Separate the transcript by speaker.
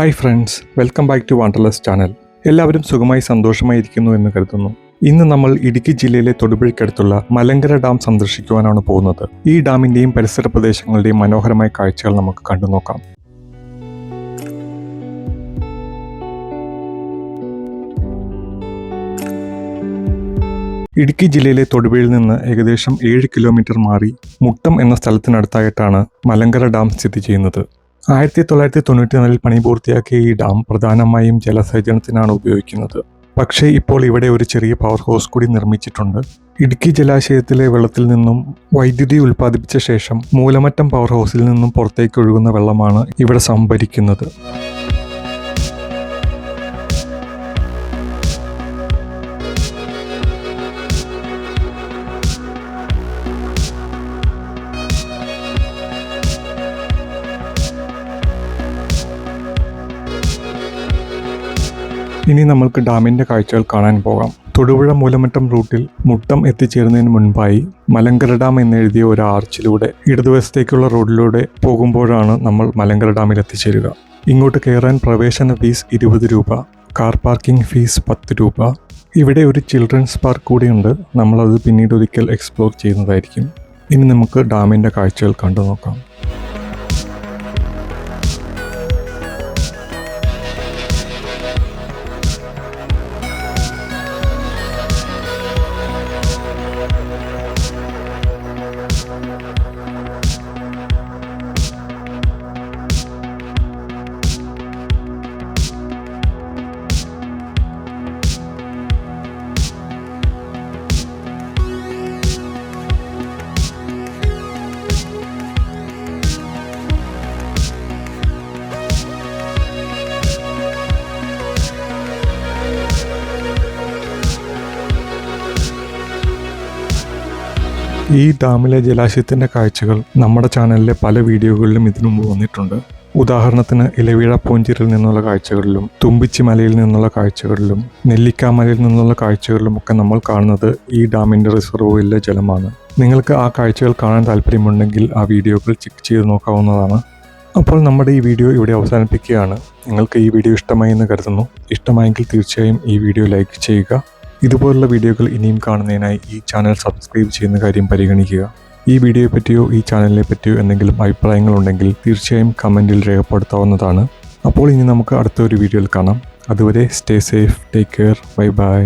Speaker 1: Hi friends welcome back to wanderless channel. എല്ലാവരും സുഖമായി സന്തോഷമായി ഇരിക്കുന്നു എന്ന് കരുതുന്നു. ഇന്ന് നമ്മൾ ഇടുക്കി ജില്ലയിലെ തൊടുപുഴയ്ക്കടുത്തുള്ള മലങ്കര ഡാം സന്ദർശിക്കുവാനാണ് പോകുന്നത്. ഈ ഡാമിന്റെയും പരിസര പ്രദേശങ്ങളുടെയും മനോഹരമായ കാഴ്ചകൾ നമുക്ക് കണ്ടു നോക്കാം. ഇടുക്കി ജില്ലയിലെ തൊടുപുഴയിൽ നിന്ന് ഏകദേശം ഏഴ് കിലോമീറ്റർ മാറി മുട്ടം എന്ന സ്ഥലത്തിനടുത്തായിട്ടാണ് മലങ്കര ഡാം സ്ഥിതി ചെയ്യുന്നത്. ആയിരത്തി തൊള്ളായിരത്തി തൊണ്ണൂറ്റി നാലിൽ പണി പൂർത്തിയാക്കിയ ഈ ഡാം പ്രധാനമായും ജലസേചനത്തിനാണ് ഉപയോഗിക്കുന്നത്. പക്ഷേ ഇപ്പോൾ ഇവിടെ ഒരു ചെറിയ പവർ ഹൗസ് കൂടി നിർമ്മിച്ചിട്ടുണ്ട്. ഇടുക്കി ജലാശയത്തിലെ വെള്ളത്തിൽ നിന്നും വൈദ്യുതി ഉൽപ്പാദിപ്പിച്ച ശേഷം മൂലമറ്റം പവർ ഹൗസിൽ നിന്നും പുറത്തേക്ക് ഒഴുകുന്ന വെള്ളമാണ് ഇവിടെ സംഭരിക്കുന്നത്. ഇനി നമ്മൾക്ക് ഡാമിന്റെ കാഴ്ചകൾ കാണാൻ പോകാം. തൊടുപുഴ മൂലമറ്റം റൂട്ടിൽ മുട്ടം എത്തിച്ചേരുന്നതിന് മുൻപായി മലങ്കര ഡാം എന്നെഴുതിയ ഒരു ആർച്ചിലൂടെ ഇടതുവശത്തേക്കുള്ള റോഡിലൂടെ പോകുമ്പോഴാണ് നമ്മൾ മലങ്കര ഡാമിൽ എത്തിച്ചേരുക. ഇങ്ങോട്ട് കയറാൻ പ്രവേശന ഫീസ് ഇരുപത് രൂപ കാർ പാർക്കിംഗ് ഫീസ് പത്ത് രൂപ. ഇവിടെ ഒരു ചിൽഡ്രൻസ് പാർക്ക് കൂടിയുണ്ട്. നമ്മളത് പിന്നീട് ഒരിക്കൽ എക്സ്പ്ലോർ ചെയ്യുന്നതായിരിക്കും. ഇനി നമുക്ക് ഡാമിന്റെ കാഴ്ചകൾ കണ്ടു നോക്കാം ഈ ഡാമിലെ ജലാശയത്തിന്റെ കാഴ്ചകൾ നമ്മുടെ ചാനലിലെ പല വീഡിയോകളിലും ഇതിനു മുമ്പ് വന്നിട്ടുണ്ട്. ഉദാഹരണത്തിന് ഇലവീഴ പൂഞ്ചിരിൽ നിന്നുള്ള കാഴ്ചകളിലും തുമ്പിച്ചി മലയിൽ നിന്നുള്ള കാഴ്ചകളിലും നെല്ലിക്കാമലയിൽ നിന്നുള്ള കാഴ്ചകളിലും ഒക്കെ നമ്മൾ കാണുന്നത് ഈ ഡാമിന്റെ റിസർവോയിലെ ജലമാണ്. നിങ്ങൾക്ക് ആ കാഴ്ചകൾ കാണാൻ താല്പര്യമുണ്ടെങ്കിൽ ആ വീഡിയോകൾ ചെക്ക് ചെയ്ത് നോക്കാവുന്നതാണ്. അപ്പോൾ നമ്മുടെ ഈ വീഡിയോ ഇവിടെ അവസാനിപ്പിക്കുകയാണ്. നിങ്ങൾക്ക് ഈ വീഡിയോ ഇഷ്ടമായി എന്ന് കരുതുന്നു. ഇഷ്ടമായെങ്കിൽ തീർച്ചയായും ഈ വീഡിയോ ലൈക്ക് ചെയ്യുക. ഇതുപോലുള്ള വീഡിയോകൾ ഇനിയും കാണുന്നതിനായി ഈ ചാനൽ സബ്സ്ക്രൈബ് ചെയ്യുന്ന കാര്യം പരിഗണിക്കുക. ഈ വീഡിയോയെ പറ്റിയോ ഈ ചാനലിനെ പറ്റിയോ എന്തെങ്കിലും അഭിപ്രായങ്ങൾ ഉണ്ടെങ്കിൽ തീർച്ചയായും കമന്റിൽ രേഖപ്പെടുത്താവുന്നതാണ്. അപ്പോൾ ഇനി നമുക്ക് അടുത്ത ഒരു വീഡിയോയിൽ കാണാം. അതുവരെ stay safe take care bye bye